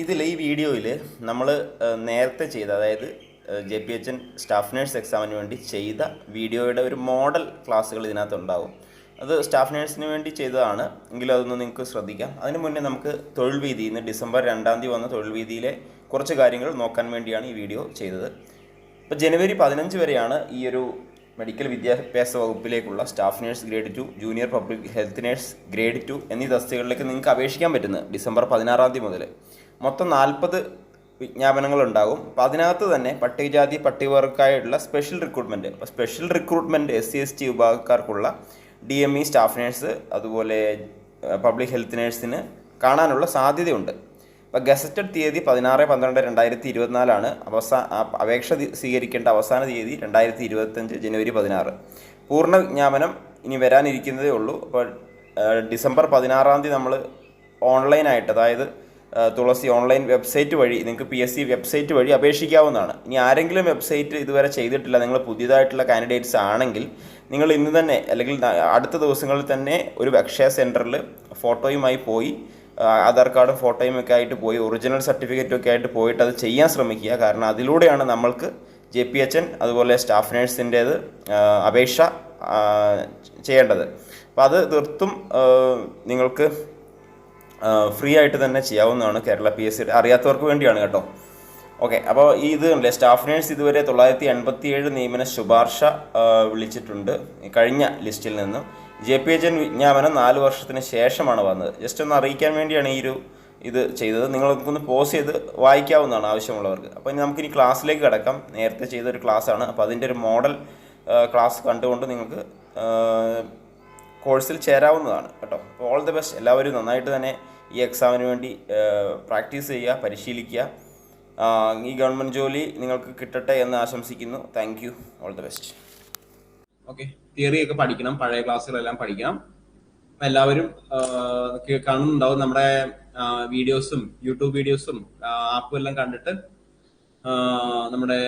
ഇതിൽ ഈ വീഡിയോയിൽ നമ്മൾ നേരത്തെ ചെയ്ത അതായത് J P H N staff nurse എക്സാമിന് വേണ്ടി ചെയ്ത വീഡിയോയുടെ ഒരു മോഡൽ ക്ലാസ്സുകൾ ഇതിനകത്ത് ഉണ്ടാകും അത് സ്റ്റാഫ് നേഴ്സിന് വേണ്ടി ചെയ്തതാണ്. എങ്കിലും അതൊന്ന് നിങ്ങൾക്ക് ശ്രദ്ധിക്കാം. അതിന് മുന്നേ നമുക്ക് തൊഴിൽ വീതി ഇന്ന് ഡിസംബർ രണ്ടാം തീയതി വന്ന തൊഴിൽ വീതിയിലെ കുറച്ച് കാര്യങ്ങൾ നോക്കാൻ വേണ്ടിയാണ് ഈ വീഡിയോ ചെയ്തത്. ഇപ്പോൾ ജനുവരി പതിനഞ്ച് വരെയാണ് ഈ ഒരു മെഡിക്കൽ വിദ്യാഭ്യാസ വകുപ്പിലേക്കുള്ള staff nurse grade two junior public health nurse grade two എന്നീ തസ്തികകളിലേക്ക് നിങ്ങൾക്ക് അപേക്ഷിക്കാൻ പറ്റുന്നത് ഡിസംബർ പതിനാറാം തീയതി മുതൽ മൊത്തം നാൽപ്പത് വിജ്ഞാപനങ്ങൾ ഉണ്ടാകും അപ്പോൾ അതിനകത്ത് തന്നെ പട്ടികജാതി പട്ടികവർക്കായിട്ടുള്ള സ്പെഷ്യൽ റിക്രൂട്ട്മെന്റ് അപ്പോൾ special recruitment S C S T വിഭാഗക്കാർക്കുള്ള D M E staff nurse അതുപോലെ പബ്ലിക് ഹെൽത്ത് നേഴ്സിന് കാണാനുള്ള സാധ്യതയുണ്ട്. അപ്പോൾ ഗസറ്റഡ് തീയതി പതിനാറ് പന്ത്രണ്ട് രണ്ടായിരത്തി ഇരുപത്തിനാലാണ് അവസാന അപേക്ഷ സ്വീകരിക്കേണ്ട അവസാന തീയതി രണ്ടായിരത്തി ഇരുപത്തഞ്ച് ജനുവരി പതിനാറ്. പൂർണ വിജ്ഞാപനം ഇനി വരാനിരിക്കുന്നതേ ഉള്ളൂ. അപ്പോൾ ഡിസംബർ പതിനാറാം തീയതി നമ്മൾ ഓൺലൈനായിട്ട് അതായത് തുളസി ഓൺലൈൻ വെബ്സൈറ്റ് വഴി നിങ്ങൾക്ക് പി എസ് സി വെബ്സൈറ്റ് വഴി അപേക്ഷിക്കാവുന്നതാണ്. ഇനി ആരെങ്കിലും വെബ്സൈറ്റ് ഇതുവരെ ചെയ്തിട്ടില്ല നിങ്ങൾ പുതിയതായിട്ടുള്ള കാൻഡിഡേറ്റ്സ് ആണെങ്കിൽ നിങ്ങൾ ഇന്ന് തന്നെ അല്ലെങ്കിൽ അടുത്ത ദിവസങ്ങളിൽ തന്നെ ഒരു അക്ഷയ സെന്ററിൽ ഫോട്ടോയുമായി പോയി ആധാർ കാർഡും ഫോട്ടോയും ഒക്കെ ആയിട്ട് പോയി ഒറിജിനൽ സർട്ടിഫിക്കറ്റും ഒക്കെ ആയിട്ട് പോയിട്ട് അത് ചെയ്യാൻ ശ്രമിക്കുക. കാരണം അതിലൂടെയാണ് നമ്മൾക്ക് ജെ പി എച്ച് എൻ അതുപോലെ സ്റ്റാഫ് നേഴ്സിന്റേത് അപേക്ഷ ചെയ്യേണ്ടത്. അപ്പോൾ അത് തീർത്തും നിങ്ങൾക്ക് ഫ്രീ ആയിട്ട് തന്നെ ചെയ്യാവുന്നതാണ് കേരള പി എസ് അറിയാത്തവർക്ക് വേണ്ടിയാണ് കേട്ടോ. ഓക്കെ അപ്പോൾ ഈ ഇത് ഉണ്ടല്ലേ സ്റ്റാഫ് നേഴ്സ് ഇതുവരെ തൊള്ളായിരത്തി എൺപത്തി ഏഴ് നിയമന ശുപാർശ വിളിച്ചിട്ടുണ്ട് കഴിഞ്ഞ ലിസ്റ്റിൽ നിന്നും. ജെ പി എച്ച് എൻ വിജ്ഞാപനം നാല് വർഷത്തിന് ശേഷമാണ് വന്നത്. ജസ്റ്റ് ഒന്ന് അറിയിക്കാൻ വേണ്ടിയാണ് ഈ ഒരു ഇത് ചെയ്തത്. നിങ്ങൾക്കൊന്ന് പോസ് ചെയ്ത് വായിക്കാവുന്നതാണ് ആവശ്യമുള്ളവർക്ക്. അപ്പോൾ ഇനി നമുക്കിനി ക്ലാസ്സിലേക്ക് കിടക്കാം. നേരത്തെ ചെയ്തൊരു ക്ലാസ്സാണ്. അപ്പോൾ അതിന്റെ ഒരു മോഡൽ ക്ലാസ് കണ്ടുകൊണ്ട് നിങ്ങൾക്ക് കോഴ്സിൽ ചേരാവുന്നതാണ് കേട്ടോ. ഓൾ ദി ബെസ്റ്റ് എല്ലാവരും നന്നായിട്ട് തന്നെ ഈ എക്സാമിന് വേണ്ടി പ്രാക്ടീസ് ചെയ്യുക പരിശീലിക്കുക. ഈ ഗവൺമെന്റ് ജോലി നിങ്ങൾക്ക് കിട്ടട്ടെ എന്ന് ആശംസിക്കുന്നു. Thank you all the best okay theory ഒക്കെ പഠിക്കണം. പഴയ ക്ലാസ്സുകളെല്ലാം പഠിക്കണം എല്ലാവരും കാണുന്നുണ്ടാവും നമ്മുടെ വീഡിയോസും യൂട്യൂബ് വീഡിയോസും ആപ്പും എല്ലാം കണ്ടിട്ട് നമ്മുടെ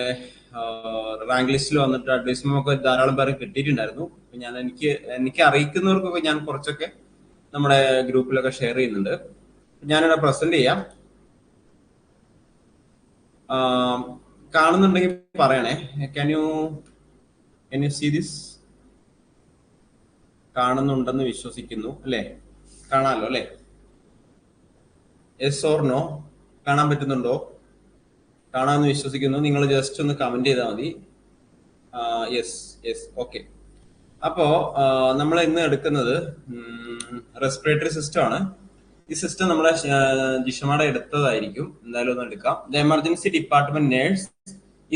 റാങ്ക് ലിസ്റ്റിൽ വന്നിട്ട് അഡ്വൈസ്മെന്റ് ഒക്കെ ധാരാളം പേരെ കിട്ടിയിട്ടുണ്ടായിരുന്നു. ഞാൻ എനിക്ക് എനിക്ക് അറിയിക്കുന്നവർക്കൊക്കെ ഞാൻ കുറച്ചൊക്കെ നമ്മുടെ ഗ്രൂപ്പിലൊക്കെ ഷെയർ ചെയ്യുന്നുണ്ട്. ഞാനിവിടെ പ്രസന്റ് ചെയ്യാം. കാണുന്നുണ്ടെങ്കിൽ പറയണേ. Can you can you see this കാണുന്നുണ്ടെന്ന് വിശ്വസിക്കുന്നു അല്ലേ? കാണാലോ അല്ലേ? എസ് ഓർ നോ കാണാൻ പറ്റുന്നുണ്ടോ? കാണാമെന്ന് വിശ്വസിക്കുന്നു. നിങ്ങൾ ജസ്റ്റ് ഒന്ന് കമന്റ് ചെയ്താൽ മതി. യെസ് യെസ് ഓക്കെ അപ്പോ നമ്മൾ ഇന്ന് എടുക്കുന്നത് റെസ്പിറേറ്ററി സിസ്റ്റം ആണ്. ഈ സിസ്റ്റം നമ്മുടെ ജിഷമാടെ എടുത്തതായിരിക്കും. എന്തായാലും ഒന്ന് എടുക്കാം. The emergency department nurse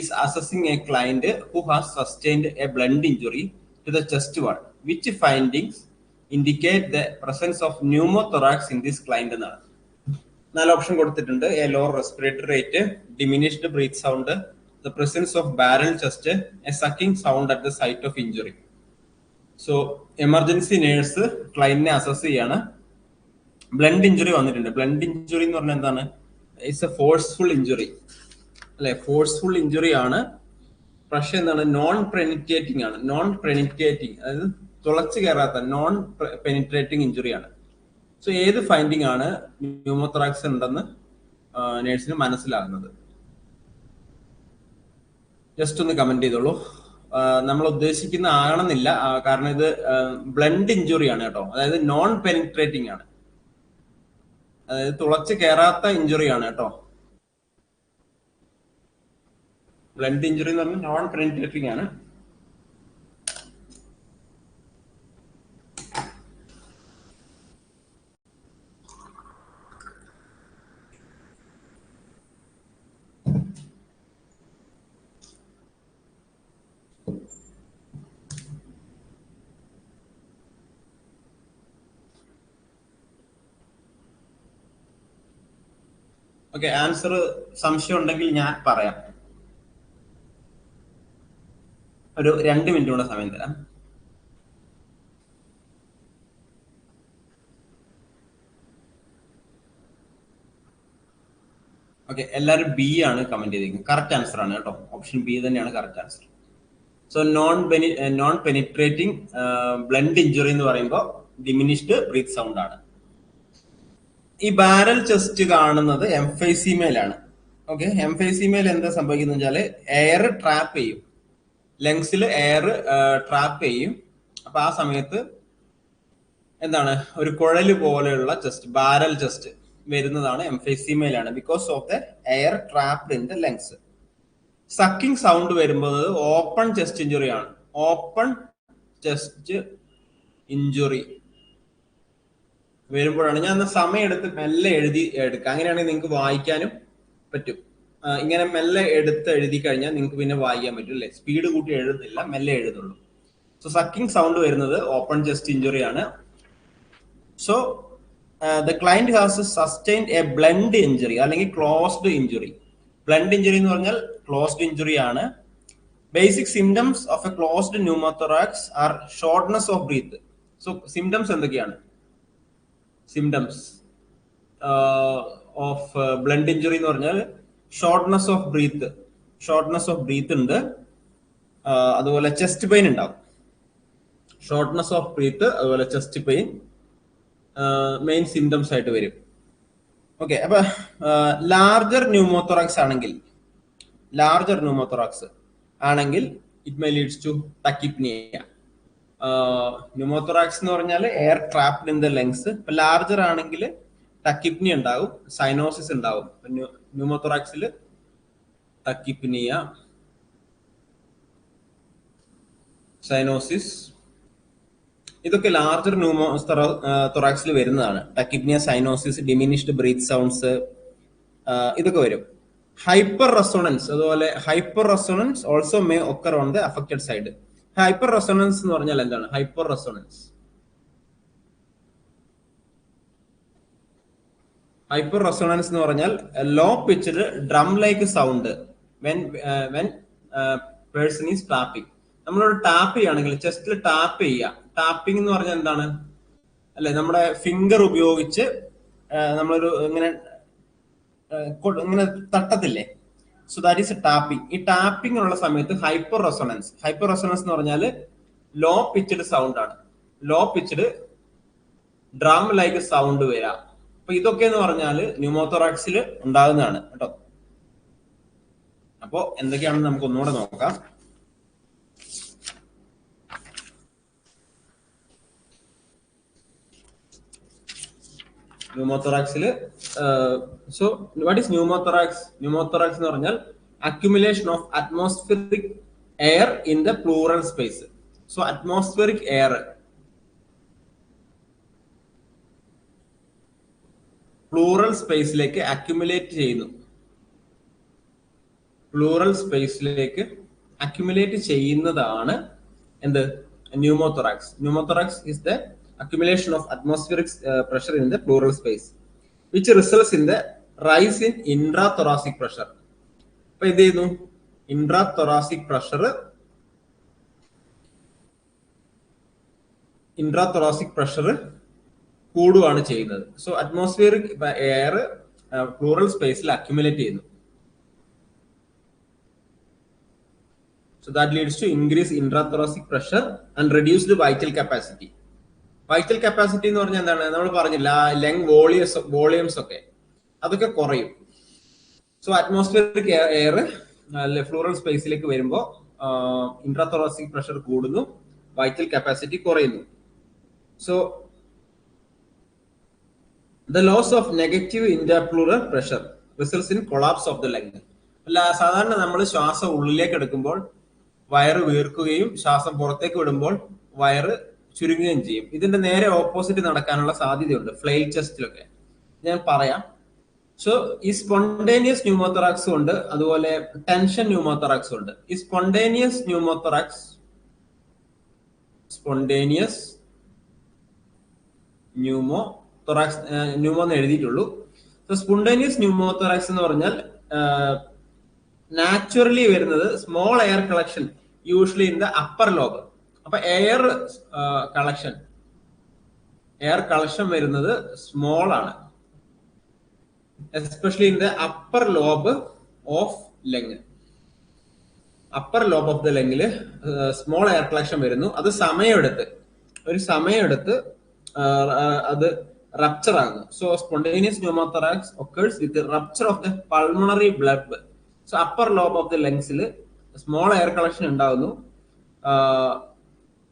is assessing a client who has sustained a blunt injury to the chest wall. Which findings indicate the presence of pneumothorax in this client എന്നാണ്. നാല് option കൊടുത്തിട്ടുണ്ട്. A low respiratory rate diminished breath sound the presence of barrel chest a sucking sound at the site of injury so emergency nurse ക്ലൈന്റിനെ assess ചെയ്യാണ്. Blunt injury വന്നിട്ടുണ്ട്. Blunt injury എന്ന് പറഞ്ഞാൽ എന്താണ്? It's a forceful injury അല്ലെ? Forceful injury ആണ്. പക്ഷെ എന്താണ്? Non penetrating ആണ്. നോൺ പെനിട്രേറ്റിംഗ് അതായത് തുളച്ചു കയറാത്ത നോൺ പെനിട്രേറ്റിംഗ് ഇഞ്ചുറി ആണ്. സോ ഏത് ഫൈൻഡിങ് ആണ് ന്യൂമോത്രാക്സ് ഉണ്ടെന്ന് നേഴ്സിന് മനസ്സിലാകുന്നത്? ജസ്റ്റ് ഒന്ന് കമന്റ് ചെയ്തോളൂ. നമ്മൾ ഉദ്ദേശിക്കുന്ന ആകണമെന്നില്ല. കാരണം ഇത് ബ്ലണ്ട് ഇഞ്ചുറി ആണ് കേട്ടോ. അതായത് നോൺ പെനിട്രേറ്റിംഗ് ആണ്. അതായത് തുളച്ച് കയറാത്ത ഇഞ്ചുറി ആണ് കേട്ടോ. ബ്ലഡ് ഇഞ്ചുറി എന്ന് പറഞ്ഞാൽ നോൺ പെനിട്രേറ്റിംഗ് ആണ്. ഓക്കെ ആൻസർ സംശയം ഉണ്ടെങ്കിൽ ഞാൻ പറയാം. ഒരു രണ്ട് മിനിറ്റ് കൂടെ സമയം തരാം. ഓക്കെ എല്ലാവരും ബി ആണ് കമന്റ് ചെയ്തിരിക്കുന്നത്. കറക്റ്റ് ആൻസർ ആണ് കേട്ടോ. ഓപ്ഷൻ ബി തന്നെയാണ് correct answer so non non penetrating blood injury എന്ന് പറയുമ്പോൾ ഡിമിനിഷ്ഡ് ബ്രീത്ത് സൗണ്ട് ആണ്. ഈ ബാരൽ ചെസ്റ്റ് കാണുന്നത് എംഫൈസീമയിലാണ് ഓക്കെ എംഫൈസീമയിൽ എന്താ സംഭവിക്കുന്നത് വെച്ചാൽ എയർ ട്രാപ്പ് ചെയ്യും. ലങ്സിൽ എയർ ട്രാപ്പ് ചെയ്യും. അപ്പൊ ആ സമയത്ത് എന്താണ്? ഒരു കുഴൽ പോലെയുള്ള ചെസ്റ്റ് ബാരൽ ചെസ്റ്റ് വരുന്നതാണ് എംഫൈസീമയിലാണ് because of the air trapped in the lungs sucking sound വരുമ്പോൾ ഓപ്പൺ ചെസ്റ്റ് ഇഞ്ചുറി ആണ്. ഓപ്പൺ ചെസ്റ്റ് ഇഞ്ചുറി വരുമ്പോഴാണ്. ഞാൻ സമയം എടുത്ത് മെല്ലെ എഴുതി എടുക്കുക അങ്ങനെയാണെങ്കിൽ നിങ്ങൾക്ക് വായിക്കാനും പറ്റും. ഇങ്ങനെ മെല്ലെ എടുത്ത് എഴുതി കഴിഞ്ഞാൽ നിങ്ങൾക്ക് പിന്നെ വായിക്കാൻ പറ്റും അല്ലേ? സ്പീഡ് കൂട്ടി എഴുതുന്നില്ല മെല്ലെ എഴുതുള്ളൂ. സോ സക്കിംഗ് സൗണ്ട് വരുന്നത് ഓപ്പൺ ചെസ്റ്റ് ഇഞ്ചുറി ആണ്. So the client has sustained a blunt injury അല്ലെങ്കിൽ ക്ലോസ്ഡ് ഇഞ്ചുറി ബ്ലണ്ട് ഇഞ്ചുറി എന്ന് പറഞ്ഞാൽ ക്ലോസ്ഡ് ഇഞ്ചുറി ആണ്. Basic symptoms of a closed pneumothorax are shortness of breath so symptoms എന്തൊക്കെയാണ്? Symptoms of blood injury എന്ന് പറഞ്ഞാൽ shortness of breath shortness of breath ഉണ്ട്. അതുപോലെ chest pain ഉണ്ടാവും. ഷോർട്ട്നെസ് ഓഫ് ബ്രീത്ത് അതുപോലെ ചെസ്റ്റ് പെയിൻ മെയിൻ സിംറ്റംസ് ആയിട്ട് വരും. Okay അപ്പൊ ലാർജർ ന്യൂമോത്തോറാക്സ് ആണെങ്കിൽ ലാർജർ ന്യൂമോത്തോറാക്സ് ആണെങ്കിൽ it my leads to tachypnoea pneumothorax എന്ന് പറഞ്ഞാൽ air trapped in the lungs ഇപ്പൊ ലാർജർ ആണെങ്കിൽ ടക്കിപ്നി ഉണ്ടാവും സൈനോസിസ് ഉണ്ടാവും. ന്യൂമോത്തോറാക്സിൽ ടക്കിപ്നിയ സൈനോസിസ് ഇതൊക്കെ ലാർജർ ന്യൂമോ തൊറാക്സിൽ വരുന്നതാണ്. Tachypnoea cyanosis diminished breath sounds ഇതൊക്കെ വരും. ഹൈപ്പർ റെസൊണൻസ് അതുപോലെ hyperresonance also may occur on the affected side hyperresonance എന്ന് പറഞ്ഞാൽ എന്താണ്? ഹൈപ്പർ റെസൊണൻസ് ഹൈപ്പർ റെസൊണൻസ് എന്ന് പറഞ്ഞാൽ low pitched drum like sound when when person is tapping നമ്മളോട് ടാപ്പ് ചെയ്യുകയാണെങ്കിൽ ചെസ്റ്റിൽ ടാപ്പ് ചെയ്യുക. ടാപ്പിംഗ് എന്ന് പറഞ്ഞാൽ എന്താണ്? അല്ലെ നമ്മുടെ ഫിംഗർ ഉപയോഗിച്ച് ആ, നമ്മളൊരു ഇങ്ങനെ ഇങ്ങനെ തട്ടത്തില്ലേ? So that is tapping. ഈ ടാപ്പിംഗ് ഉള്ള സമയത്ത് ഹൈപ്പർ റെസൊണൻസ് ഹൈപ്പർ റെസൊണൻസ് എന്ന് പറഞ്ഞാൽ ലോ പിച്ചഡ് സൗണ്ട് ആണ് low pitched drum like sound വരാം. അപ്പൊ ഇതൊക്കെ എന്ന് പറഞ്ഞാൽ ന്യൂമോത്തോറാക്സിൽ ഉണ്ടാകുന്നതാണ് കേട്ടോ. അപ്പോ എന്തൊക്കെയാണെന്ന് നമുക്ക് ഒന്നുകൂടെ നോക്കാം. ന്യൂമോത്തോറാക്സിൽ so what is pneumothorax pneumothorax എന്ന് പറഞ്ഞാൽ accumulation of atmospheric air in the pleural space so atmospheric air pleural സ്പേസിലേക്ക് accumulate ചെയ്യുന്നു. പ്ലൂറൽ സ്പേസിലേക്ക് അക്യുമുലേറ്റ് ചെയ്യുന്നതാണ് എന്ത്? Pneumothorax pneumothorax is the accumulation of atmospheric pressure in the pleural space which results in the rise in intrathoracic pressure അപ്പൊ എന്ത് ചെയ്യുന്നു? Intrathoracic pressure intrathoracic pressure കൂടുകയാണ് ചെയ്യുന്നത് so atmospheric air pleural സ്പേസിൽ accumulate ചെയ്യുന്നു. So that leads to increase intrathoracic pressure and reduced vital capacity. Vital capacity എന്ന് പറഞ്ഞാൽ എന്താണ്? നമ്മൾ പറഞ്ഞില്ല ലങ് വോളിയസ് വോളിയംസ് ഒക്കെ അതൊക്കെ കുറയും. സോ അറ്റ്മോസ്ഫിയറിക് എയർ ഫ്ലൂറൽ സ്പേസിലേക്ക് വരുമ്പോൾ ഇൻട്രാതൊറാസിക് പ്രഷർ കൂടുന്നു വൈറ്റൽ കപ്പാസിറ്റി കുറയുന്നു. So the loss of negative intrapleural pressure results in collapse of the lung അല്ല സാധാരണ നമ്മൾ ശ്വാസം ഉള്ളിലേക്ക് എടുക്കുമ്പോൾ വയറ് വീർക്കുകയും ശ്വാസം പുറത്തേക്ക് വിടുമ്പോൾ വയറ് ചുരുങ്ങുകയും ചെയ്യും. ഇതിന്റെ നേരെ ഓപ്പോസിറ്റ് നടക്കാനുള്ള സാധ്യതയുണ്ട്. ഫ്ലൈ ചെസ്റ്റിലൊക്കെ ഞാൻ പറയാം. സോ ഈ സ്പോണ്ടേനിയസ് ന്യൂമോത്തറാക്സ് ഉണ്ട്. അതുപോലെ ടെൻഷൻ ന്യൂമോത്തറാക്സ് ഉണ്ട്. ഈ spontaneous pneumothorax spontaneous pneumothorax pneumo എന്ന് എഴുതിയിട്ടുള്ളൂ. സോ സ്പോണ്ടേനിയസ് ന്യൂമോത്തോറാക്സ് എന്ന് പറഞ്ഞാൽ നാച്ചുറലി വരുന്നത് small air collection usually in the upper lobe അപ്പൊ എയർ കളക്ഷൻ എയർ കളക്ഷൻ വരുന്നത് സ്മോൾ ആണ്. Especially in the upper lobe of lung upper lobe of the ലെങ്ങിൽ small air collection വരുന്നു. അത് സമയമെടുത്ത് ഒരു സമയമെടുത്ത് അത് റപ്ചർ ആകുന്നു. So spontaneous pneumothorax occurs with rupture of the pulmonary blood so upper lobe of the ലെങ്സിൽ small air collection ഉണ്ടാകുന്നു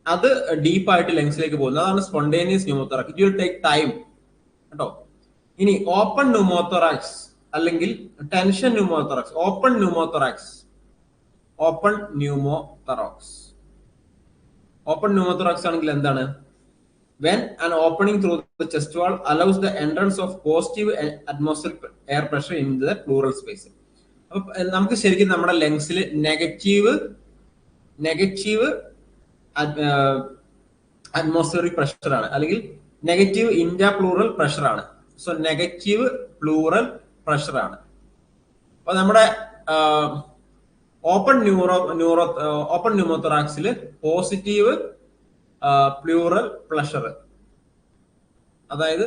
അത് ഡീപ്പായിട്ട് ലങ്സിലേക്ക് പോകുന്നത് അതാണ് spontaneous pneumothorax it will take time കേട്ടോ? ഇനി ഓപ്പൺ ന്യൂമോത്തറാക്സ് അല്ലെങ്കിൽ tension pneumothorax open pneumothorax open pneumothorax open pneumothorax ആണെങ്കിൽ എന്താണ്? When an opening through the chest wall allows the entrance of positive atmosphere air pressure in the pleural space അപ്പൊ നമുക്ക് ശരിക്കും നമ്മുടെ ലങ്സിൽ നെഗറ്റീവ് നെഗറ്റീവ് അറ്റ്മോസ്ഫിയറിക് പ്രഷർ ആണ്. അല്ലെങ്കിൽ negative intrapleural pressure ആണ്. സോ നെഗറ്റീവ് പ്ലൂറൽ പ്രഷർ ആണ്. അപ്പൊ നമ്മുടെ ഓപ്പൺ ന്യൂറോ ന്യൂറോ ഓപ്പൺ ന്യൂമോത്തറാക്സിൽ പോസിറ്റീവ് പ്ലൂറൽ പ്ലഷർ അതായത്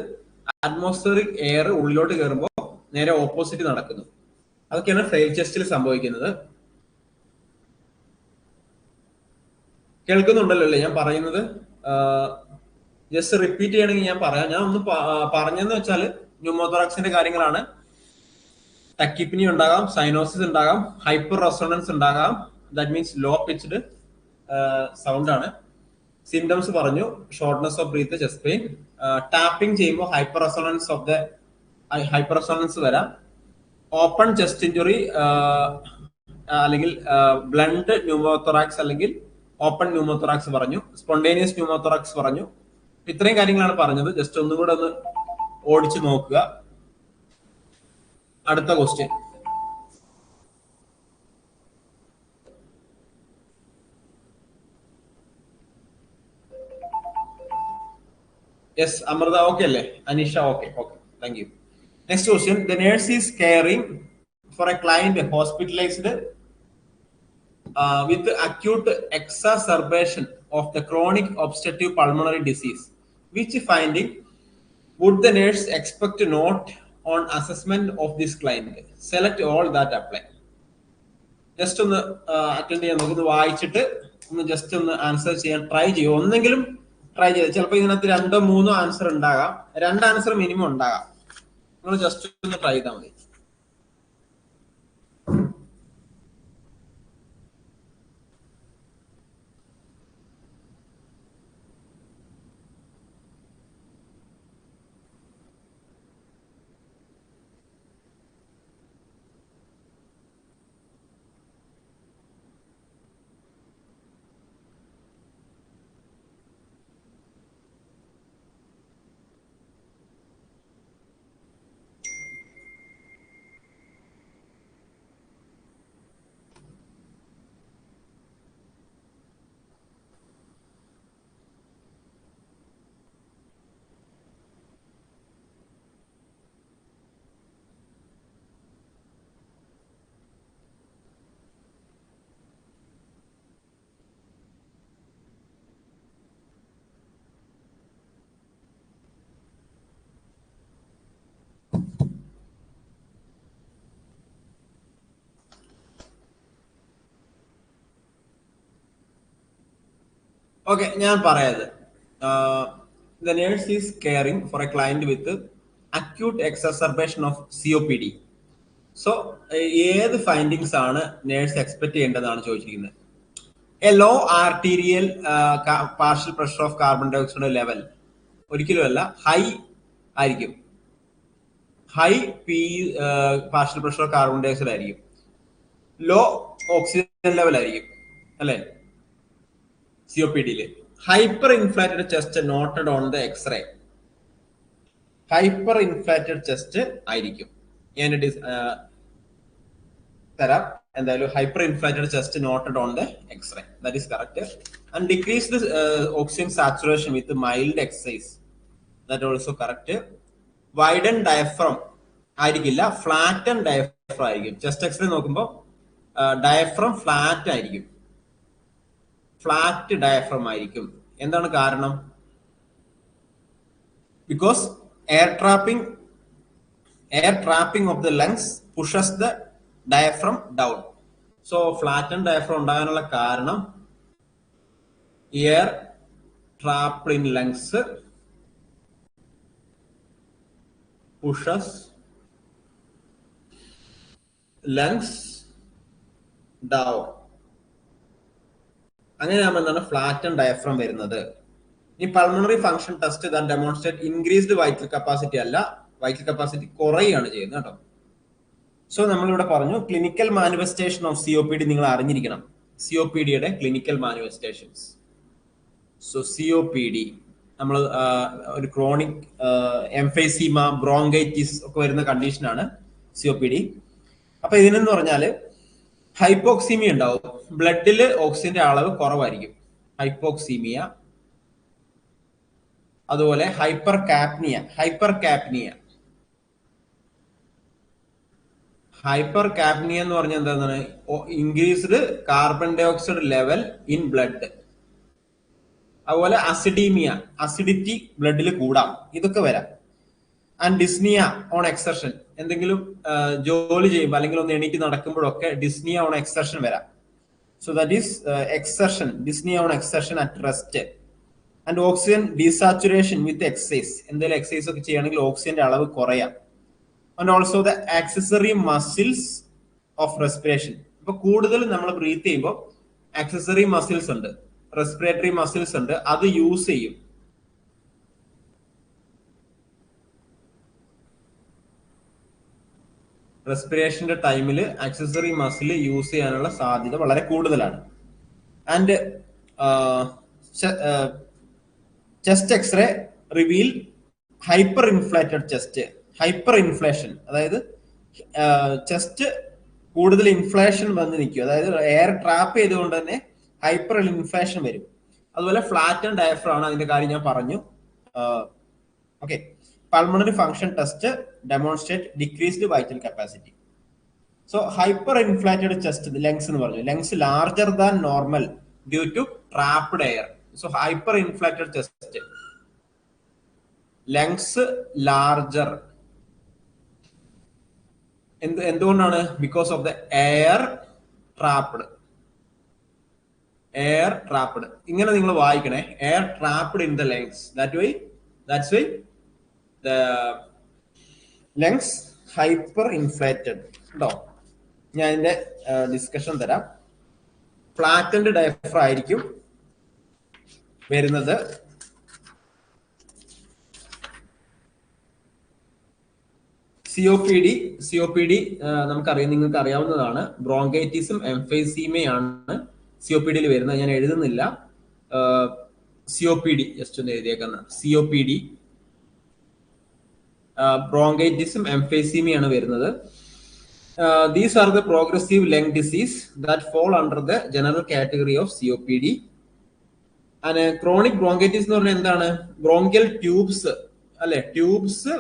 അറ്റ്മോസ്ഫിയറിക് എയർ ഉള്ളിലോട്ട് കയറുമ്പോൾ നേരെ ഓപ്പോസിറ്റ് നടക്കുന്നു. അതൊക്കെയാണ് ഫ്രെയിൽ ചെസ്റ്റിൽ സംഭവിക്കുന്നത്. കേൾക്കുന്നുണ്ടല്ലോ അല്ലേ ഞാൻ പറയുന്നത്. ജസ്റ്റ് റിപ്പീറ്റ് ചെയ്യണമെങ്കിൽ ഞാൻ പറയാം. ഞാൻ ഒന്ന് പറഞ്ഞെന്ന് വെച്ചാൽ ന്യൂമോത്തോറാക്സിന്റെ കാര്യങ്ങളാണ്. തക്കിപ്പിനി ഉണ്ടാകാം സൈനോസിസ് ഉണ്ടാകാം ഹൈപ്പർ റെസോണൻസ് ഉണ്ടാകാം. That means low pitched sound ആണ്. സിംറ്റംസ് പറഞ്ഞു shortness of breath chest pain tapping ചെയ്യുമ്പോൾ hyper resonance of the hyper resonance വരാം. ഓപ്പൺ ചെസ്റ്റ് ഇഞ്ചുറി അല്ലെങ്കിൽ ബ്ലണ്ട് ന്യൂമോത്തോറാക്സ് അല്ലെങ്കിൽ ഓപ്പൺ ന്യൂമോത്തോറാക്സ് പറഞ്ഞു സ്പോണ്ടേനിയസ് ന്യൂമോത്തോറാക്സ് പറഞ്ഞു. ഇത്രയും കാര്യങ്ങളാണ് പറഞ്ഞത്. ജസ്റ്റ് ഒന്നും കൂടെ ഒന്ന് ഓടിച്ചു നോക്കുക. അടുത്ത ക്വസ്റ്റ്യൻ യെസ് അമൃത ഓക്കെ അല്ലേ? Aneesha okay okay thank you next question the nurse is caring for a client hospitalised with acute exacerbation of the chronic pulmonary pulmonary disease which finding would the nurse expect note on assessment of this client select all that apply just ഒന്ന് attend ചെയ്യാൻ നോക്കുന്നത് വായിച്ചിട്ട് ഒന്ന് just ഒന്ന് answer ചെയ്യാൻ try ചെയ്യും. ഒന്നെങ്കിലും try ചെയ്ത് ചിലപ്പോൾ ഇതിനകത്ത് രണ്ടോ മൂന്നോ ആൻസർ ഉണ്ടാകാം. രണ്ട് ആൻസർ മിനിമം ഉണ്ടാകാം. നിങ്ങൾ ജസ്റ്റ് ഒന്ന് ട്രൈ ചെയ്താൽ മതി. ഓക്കെ ഞാൻ പറയാത്. The nurse is caring for a client with acute exacerbation of C O P D so ഏത് ഫൈൻഡിങ്സ് ആണ് നേഴ്സ് എക്സ്പെക്ട് ചെയ്യേണ്ടതാണ് ചോദിച്ചിരിക്കുന്നത്? A low arterial partial pressure of carbon dioxide level ഒരിക്കലും അല്ല ഹൈ ആയിരിക്കും. High P partial pressure of carbon dioxide ആയിരിക്കും. Low oxygen level ആയിരിക്കും. അല്ലേ? C hyperinflated chest noted on the X-ray hyperinflated chest ആയിരിക്കും ഞാൻ ഡിസ് തരാം. എന്തായാലും hyper inflated chest noted on the X-ray that is correct and decrease the oxygen saturation with mild exercise that also correct widen diaphragm ആയിരിക്കില്ല. Flatten diaphragm ആയിരിക്കും. Chest X-ray നോക്കുമ്പോൾ diaphragm flat ആയിരിക്കും. Flat diaphragm ആയിരിക്കും. എന്താണ് കാരണം? Because air trapping air trapping of the lungs pushes the diaphragm down so flatten diaphragm ഉണ്ടാകാനുള്ള കാരണം air trapped in lungs pushes lungs down. അങ്ങനെയാകുമ്പോൾ എന്താണ് ഫ്ലാറ്റൻ ഡയഫ്രം വരുന്നത്. ഈ pulmonary function test than demonstrate increased vital capacity അല്ല vital capacity കുറയുകയാണ് ചെയ്യുന്നത് കേട്ടോ. സോ നമ്മളിവിടെ പറഞ്ഞു clinical manifestation of C O P D നിങ്ങൾ അറിഞ്ഞിരിക്കണം. സി ഒ പി ഡിയുടെ clinical manifestations so C O P D നമ്മൾ ഒരു ക്രോണിക് എംഫൈസീമ ബ്രോങ്കൈറ്റിസ് ഒക്കെ വരുന്ന കണ്ടീഷനാണ് സി ഒ പി ഡി അപ്പൊ ഇതിനെന്ന് പറഞ്ഞാൽ ഹൈപ്പോക്സിമി ഉണ്ടാവും. ബ്ലഡിൽ ഓക്സിജന്റെ അളവ് കുറവായിരിക്കും. ഹൈപ്പോക്സീമിയ അതുപോലെ hypercapnia hypercapnia hypercapnia എന്ന് പറഞ്ഞാൽ എന്താണ് increased carbon dioxide level in blood. അതുപോലെ അസിഡീമിയ അസിഡിറ്റി ബ്ലഡിൽ കൂടാം. ഇതൊക്കെ വരാം. ആൻഡ് ഡിസ്നിയ ഓൺ എക്സർഷൻ എന്തെങ്കിലും ജോലി ചെയ്യുമ്പോൾ അല്ലെങ്കിൽ ഒന്ന് എണീറ്റ് നടക്കുമ്പോഴൊക്കെ ഡിസ്നിയ ഓൺ എക്സർഷൻ വരാം. So that is exertion dyspnoea on exertion at rest and oxygen desaturation with exercise എന്തെങ്കിലും എക്സസൈസ് ഒക്കെ ചെയ്യുകയാണെങ്കിൽ ഓക്സിജന്റെ അളവ് കുറയാം. And also the accessory muscles of respiration ഇപ്പൊ കൂടുതൽ നമ്മൾ ബ്രീത്ത് ചെയ്യുമ്പോൾ ആക്സസറി മസിൽസ് ഉണ്ട്. റെസ്പിറേറ്ററി മസിൽസ് ഉണ്ട്. അത് യൂസ് ചെയ്യും. റെസ്പിറേഷന്റെ ടൈമിൽ ആക്സസറി മസിൽ യൂസ് ചെയ്യാനുള്ള സാധ്യത വളരെ കൂടുതലാണ്. And chest X-ray reveal hyperinflated chest hyperinflation അതായത് ചെസ്റ്റ് കൂടുതൽ ഇൻഫ്ലേഷൻ വന്ന് നിൽക്കും. അതായത് എയർ ട്രാപ്പ് ചെയ്തുകൊണ്ട് തന്നെ ഹൈപ്പർ ഇൻഫ്ലേഷൻ വരും. അതുപോലെ ഫ്ലാറ്റ് ആൻഡ് ഡയഫ്രാണ് അതിന്റെ കാര്യം ഞാൻ പറഞ്ഞു. Okay demonstrate decreased vital capacity so hyperinflated chest lungs എന്ന് പറഞ്ഞു. Lungs larger than normal due to trapped air so hyperinflated chest lungs larger എന്ത് എന്തുകൊണ്ടാണ്? Because of the air trapped air trapped ഇങ്ങനെ നിങ്ങൾ വായിക്കണേ. Air trapped in the lungs that why that's why the lungs hyperinflated കേട്ടോ ഞാൻ ഇതിന്റെ discussion തരാം. Flattened diaphragm ആയിരിക്കും വരുന്നത്. C O P D C P D നമുക്കറിയാം നിങ്ങൾക്ക് അറിയാവുന്നതാണ്. ബ്രോങ്കൈറ്റിസും എംഫൈസീമയാണ് സി ഒ പി ഡിയിൽ വരുന്നത്. ഞാൻ എഴുതുന്നില്ല. സി പി ഡി ജസ്റ്റ് ഒന്ന് എഴുതിയേക്കുന്ന. സി ഒ പി ഡി ബ്രോങ്കൈറ്റിസും എംഫേസീമിയാണ് വരുന്നത്. These are the progressive lung disease that fall under the general category of C O P D and chronic bronchitis എന്ന് പറഞ്ഞാൽ എന്താണ്? ബ്രോങ്കിയൽ ട്യൂബ്സ് അല്ലെ? ട്യൂബ്സ്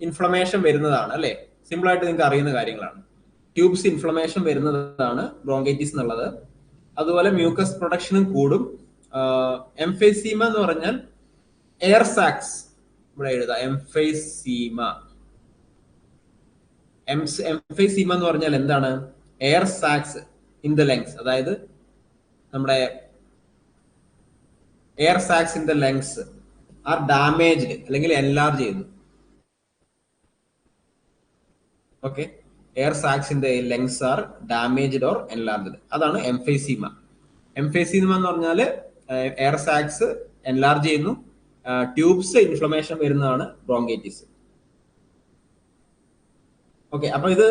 ഇൻഫ്ലമേഷൻ വരുന്നതാണ് അല്ലെ? സിമ്പിൾ ആയിട്ട് നിങ്ങൾക്ക് അറിയുന്ന കാര്യങ്ങളാണ്. ട്യൂബ്സ് ഇൻഫ്ലമേഷൻ വരുന്നതാണ് ബ്രോങ്കൈറ്റിസ് എന്നുള്ളത്. അതുപോലെ മ്യൂക്കസ് പ്രൊഡക്ഷനും കൂടും. എംഫേസീമ എന്ന് പറഞ്ഞാൽ എയർ സാക്സ് ഇവിടെ എഴുതാം. എംഫൈസീമ. എംഫൈസീമ എന്ന് പറഞ്ഞാൽ എന്താണ്? Air sacs in the lungs. അതായത് നമ്മുടെ air sacs in the lungs are damaged അല്ലെങ്കിൽ എൻലാർജ് ചെയ്യുന്നു. Okay. Air sacs in the lungs are damaged or enlarged. അതാണ് എംഫൈസീമ. എംഫൈസീമ എന്ന് പറഞ്ഞാൽ എയർ സാക്സ് എൻലാർജ് ചെയ്യുന്നു. ട്യൂബ്സ് ഇൻഫ്ലമേഷൻ വരുന്നതാണ് ബ്രോങ്കൈറ്റിസ് ഓക്കെ അപ്പൊ ഇത്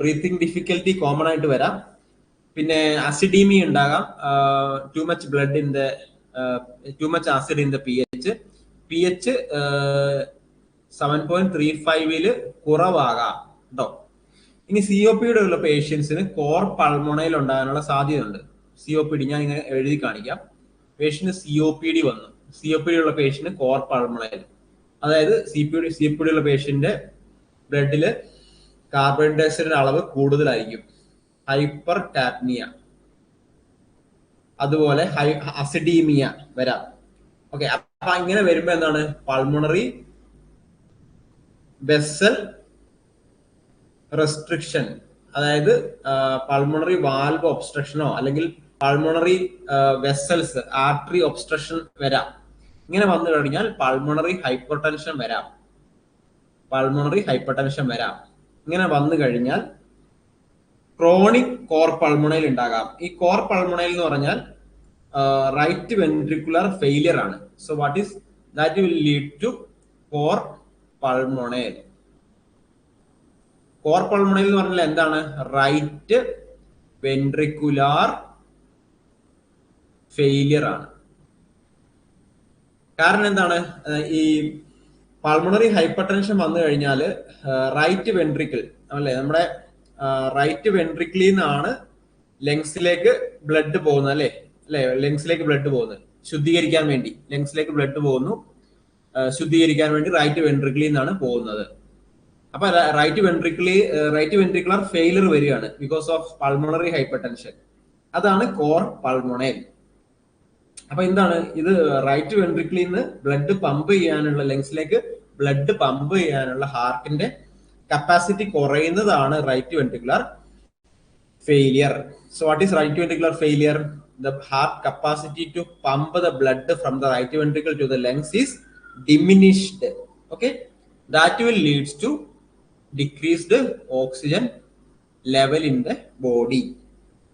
ബ്രീത്തിങ് ഡിഫിക്കൽറ്റി കോമൺ ആയിട്ട് വരാം. പിന്നെ അസിഡീമി ഉണ്ടാകാം. Too much blood in the too much acid in the P H P H seven point three ഫൈവിൽ കുറവാകാം കേട്ടോ ഇനി സി ഒ പിയുടെ ഉള്ള പേഷ്യൻസിന് കോർ പൾമോണയിൽ ഉണ്ടാകാനുള്ള സാധ്യതയുണ്ട്. സി ഒ പി ഡി ഞാൻ ഇങ്ങനെ എഴുതി കാണിക്കാം. Patient C O P D വന്നു. സി ഒ പി ഉള്ള പേഷ്യന്റ് കോർ പൾമണയിൽ അതായത് C P D C P D ഉള്ള പേഷ്യന്റ് ബ്ലഡിൽ കാർബൺ ഡയോക്സൈഡിന്റെ അളവ് കൂടുതലായിരിക്കും. ഹൈപ്പർ ടാപ്നിയ അതുപോലെ ഹൈ അസിഡീമിയ വരാം. ഓക്കെ അപ്പൊ അങ്ങനെ വരുമ്പോ എന്താണ്? പൾമണറി വെസൽ റെസ്ട്രിക്ഷൻ അതായത് പൾമണറി വാൽവ് ഒബ്സ്ട്രക്ഷനോ അല്ലെങ്കിൽ പൾമണറി വെസൽസ് ആർട്ടറി ഒബ്സ്ട്രക്ഷൻ വരാം. ഇങ്ങനെ വന്നു കഴിഞ്ഞാൽ പൾമണറി ഹൈപ്പർ ടെൻഷൻ വരാം. പൾമണറി ഹൈപ്പർ ടെൻഷൻ വരാം. ഇങ്ങനെ വന്നു കഴിഞ്ഞാൽ ക്രോണിക് കോർ പൾമണയിൽ ഉണ്ടാകാം. ഈ കോർ പൾമണയിൽ എന്ന് പറഞ്ഞാൽ റൈറ്റ് വെൻട്രിക്കുലർ ഫെയിലിയർ ആണ്. So what is that will lead to cor pulmonale cor pulmonale എന്ന് പറഞ്ഞാൽ എന്താണ്? റൈറ്റ് വെൻട്രിക്കുലാർ ഫെയിലിയർ ആണ്. കാരണം എന്താണ്? ഈ പൾമണറി ഹൈപ്പർ ടെൻഷൻ വന്നു കഴിഞ്ഞാൽ റൈറ്റ് വെൻട്രിക്കിൾ അല്ലെ? നമ്മുടെ റൈറ്റ് വെൻട്രിക്കിളിൽ നിന്നാണ് ലങ്സിലേക്ക് ബ്ലഡ് പോകുന്നത് അല്ലെ? അല്ലെ? ലങ്സിലേക്ക് ബ്ലഡ് പോകുന്നത്. ശുദ്ധീകരിക്കാൻ വേണ്ടി. ലങ്സിലേക്ക് ബ്ലഡ് പോകുന്നു. ശുദ്ധീകരിക്കാൻ വേണ്ടി റൈറ്റ് വെൻട്രിക്കിളിൽ നിന്നാണ് പോകുന്നത്. അപ്പൊ റൈറ്റ് വെൻട്രിക്കിളി റൈറ്റ് വെൻട്രിക്കുലർ ഫെയിലർ വരികയാണ് ബിക്കോസ് ഓഫ് പൾമണറി ഹൈപ്പർടെൻഷൻ അതാണ് കോർ പൾമണേൽ അപ്പൊ എന്താണ്? ഇത് റൈറ്റ് വെൻട്രിക്കിളിൽ നിന്ന് ബ്ലഡ് പമ്പ് ചെയ്യാനുള്ള ലങ്സിലേക്ക് ബ്ലഡ് പമ്പ് ചെയ്യാനുള്ള ഹാർട്ടിന്റെ കപ്പാസിറ്റി കുറയുന്നതാണ് right ventricular failure so what is right ventricular failure the heart capacity to pump the blood from the right ventricle to the lungs is diminished okay that will leads to decreased oxygen level in the body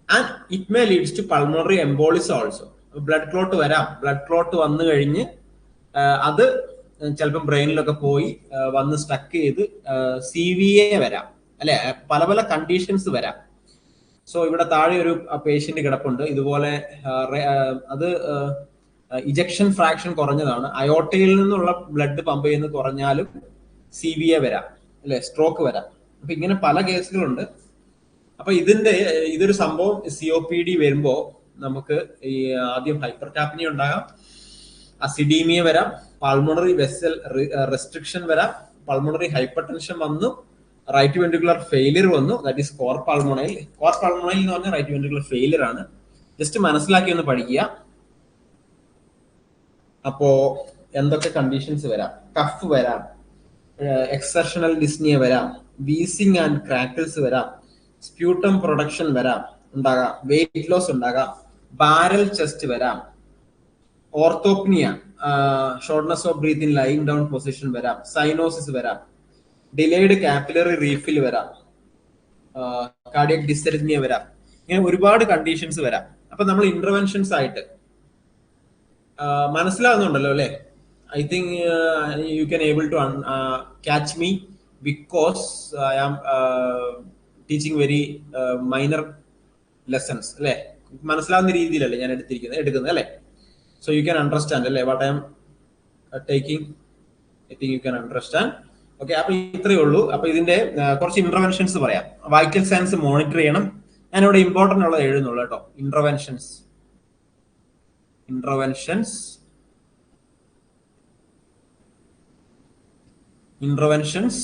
and it may leads to pulmonary embolism also blood clot വരാം. Blood clot വന്നു കഴിഞ്ഞ് അത് ചിലപ്പം ബ്രെയിനിലൊക്കെ പോയി വന്ന് stuck ചെയ്ത് C V A വരാം. അല്ലെ? പല പല കണ്ടീഷൻസ് വരാം. സോ ഇവിടെ താഴെ ഒരു പേഷ്യന്റ് കിടപ്പുണ്ട്. ഇതുപോലെ അത് ഇജക്ഷൻ ഫ്രാക്ഷൻ കുറഞ്ഞതാണ്. അയോട്ടയിൽ നിന്നുള്ള ബ്ലഡ് പമ്പ് ചെയ്യുന്നത് കുറഞ്ഞാലും സി വി എ വരാം. അല്ലെ? സ്ട്രോക്ക് വരാം. അപ്പൊ ഇങ്ങനെ പല കേസുകളുണ്ട് അപ്പൊ ഇതിന്റെ ഇതൊരു സംഭവം സി ഒ പി ഡി വരുമ്പോ നമുക്ക് ഈ ആദ്യം ഹൈപ്പർ ടാപ്പിനി ഉണ്ടാകാം. അസിഡീമിയ വരാം. പൾമണറി വെസൽ റെസ്ട്രിക്ഷൻ വരാം. പൾമണറി ഹൈപ്പർ ടെൻഷൻ വന്നു. റൈറ്റ് വെൻട്രിക്കുലർ ഫെയിലിയർ വന്നു. That is cor pulmonale cor pulmonale എന്ന് പറഞ്ഞാൽ റൈറ്റ് വെൻട്രിക്കുലർ ഫെയിലിയർ ആണ്. ജസ്റ്റ് മനസ്സിലാക്കി ഒന്ന് പഠിക്കുക. അപ്പോ എന്തൊക്കെ കണ്ടീഷൻസ് വരാം? കഫ് വരാം. എക്സർഷണൽ ഡിസ്നിയ വരാം. വീസിങ് ആൻഡ് ക്രാക്കിൾസ് വരാം. സ്പ്യൂട്ടം പ്രൊഡക്ഷൻ വരാം. ഉണ്ടാകാം. വെയിറ്റ് ലോസ് ഉണ്ടാകാം. ബാരൽ ചെസ്റ്റ് വരാം. Orthopnoea shortness of breath in lying down position വരാം. സൈനോസിസ് വരാം. ഡിലേഡ് കാപ്പിലറി റീഫിൽ വരാം. കാർഡിയക് ഡിസെറിത്മിയ വരാം. ഇങ്ങനെ ഒരുപാട് കണ്ടീഷൻസ് വരാം. അപ്പൊ നമ്മൾ ഇന്റർവെൻഷൻസ് ആയിട്ട് മനസ്സിലാവുന്നുണ്ടല്ലോ അല്ലെ? I think you can able to catch me because I am teaching very minor lessons അല്ലെ? മനസ്സിലാവുന്ന രീതിയിലല്ലേ ഞാൻ എടുത്തിരിക്കുന്നത് എടുക്കുന്നത് അല്ലേ? സോ യു ക്യാൻ അണ്ടർസ്റ്റാൻഡ് അല്ലേ? What I am taking I think you can understand okay അപ്പൊ ഇത്രയേ ഉള്ളൂ. അപ്പൊ ഇതിന്റെ കുറച്ച് ഇന്റർവെൻഷൻസ് പറയാം. വൈക്കൽ സയൻസ് മോണിറ്റർ ചെയ്യണം. ഞാൻ ഇവിടെ ഇമ്പോർട്ടന്റ് ഉള്ളത് എഴുതുന്നുള്ളൂ കേട്ടോ. Interventions interventions interventions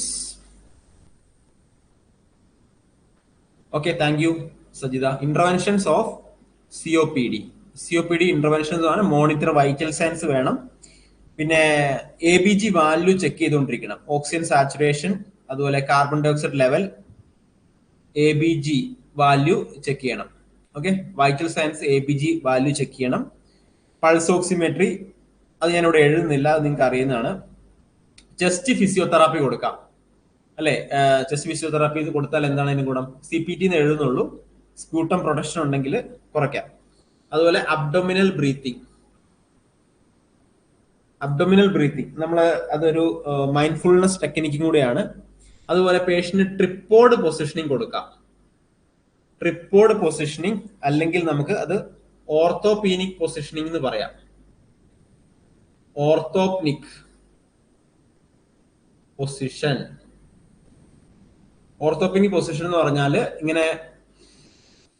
okay thank you Sajitha interventions interventions okay O P D C O P D interventions ആണ്. മോണിറ്റർ വൈറ്റൽ സയൻസ് വേണം. പിന്നെ A B G value check ചെയ്തുകൊണ്ടിരിക്കണം. ഓക്സിജൻ സാച്ചുറേഷൻ അതുപോലെ carbon dioxide level A B G value check ചെയ്യണം. Okay vital signs A B G value check ചെയ്യണം. Pulse oximetry അത് ഞാൻ ഇവിടെ എഴുതുന്നില്ല അത് നിങ്ങൾക്ക് അറിയുന്നതാണ്. ചെസ്റ്റ് ഫിസിയോതെറാപ്പി കൊടുക്കാം. അല്ലെ? ചെസ്റ്റ് ഫിസിയോതെറാപ്പി കൊടുത്താൽ എന്താണ് അതിന് ഗുണം? സി പി ടി എന്ന് എഴുതുന്നുള്ളൂ. സ്കൂട്ടം പ്രൊഡക്ഷൻ ഉണ്ടെങ്കിൽ കുറയ്ക്കാം. അതുപോലെ അബ്ഡോമിനൽ ബ്രീത്തിങ് അബ്ഡോമിനൽ ബ്രീത്തിങ് നമ്മൾ അതൊരു മൈൻഡ്ഫുൾനെസ് ടെക്നിക്കും കൂടിയാണ്. അതുപോലെ പേഷ്യന്റ് ട്രിപ്പോഡ് പൊസിഷനിങ് കൊടുക്കാം. ട്രിപ്പോഡ് പൊസിഷനിങ് അല്ലെങ്കിൽ നമുക്ക് അത് ഓർത്തോപീനിക് പൊസിഷനിങ് എന്ന് പറയാം. ഓർത്തോപ്നിക് പൊസിഷൻ ഓർത്തോപീനിക് പൊസിഷൻ എന്ന് പറഞ്ഞാൽ ഇങ്ങനെ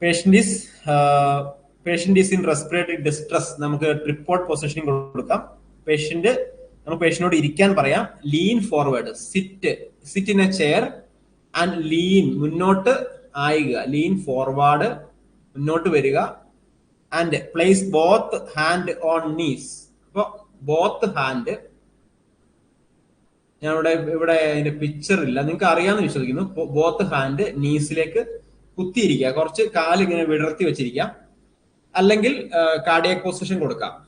patient is patient is in respiratory distress നമുക്ക് ട്രിപ്പോർട്ട് പൊസിഷനിങ് കൊടുക്കാം. പേഷ്യന്റ് നമുക്ക് പേഷ്യനോട് ഇരിക്കാൻ പറയാം. Lean forward sit sit in a chair and lean മുന്നോട്ട് ആയുക. ലീൻ ഫോർവേഡ് മുന്നോട്ട് വരിക. And place both hand on knees അപ്പൊ ബോത്ത് ഹാൻഡ് ഞാൻ ഇവിടെ ഇവിടെ അതിന്റെ പിക്ചർ ഇല്ല. നിങ്ങൾക്ക് അറിയാമെന്ന് വിശ്വസിക്കുന്നു ബോത്ത് ഹാൻഡ് നീസിലേക്ക് കുത്തിയിരിക്കുക. കുറച്ച് കാൽ ഇങ്ങനെ വിടർത്തി വെച്ചിരിക്കാം. അല്ലെങ്കിൽ കാർഡിയാക് പൊസിഷൻ കൊടുക്കാം.